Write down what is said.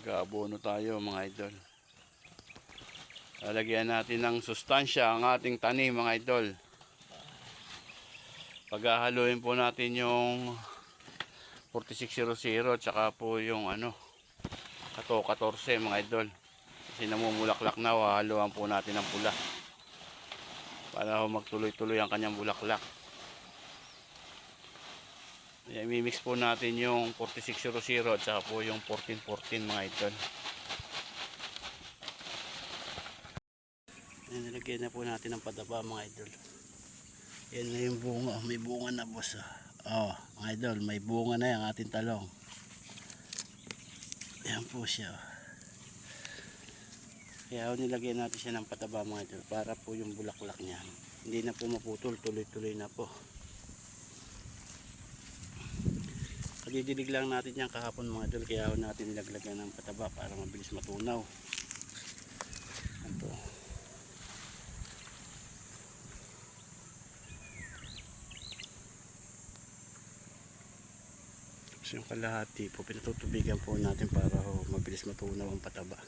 Mag-aabono tayo mga idol. Lalagyan natin ng sustansya ang ating tanim mga idol. Paghahaluin po natin yung 4600 tsaka po yung ano kato 14 mga idol. Kasi namumulaklak na, hahaluan po natin ng pula. Para magtuloy-tuloy ang kanyang bulaklak. Ayan, imimix po natin yung 4600 at saka po yung 1414 mga idol. Ayan, nilagyan na po natin ng padaba mga idol. Yan na yung bunga. May bunga na boss. Oh, mga idol, may bunga na yung ating talong. Ayan po siya. Kaya nilagyan natin siya ng pataba mga idol para po yung bulaklak niya. Hindi na po maputol, tuloy-tuloy na po. Kadidilig lang natin yan kahapon mga idol kaya natin nilaglagan ng pataba para mabilis matunaw. Po. Tapos yung kalahati po, pinatutubigan po natin para mabilis matunaw ang pataba.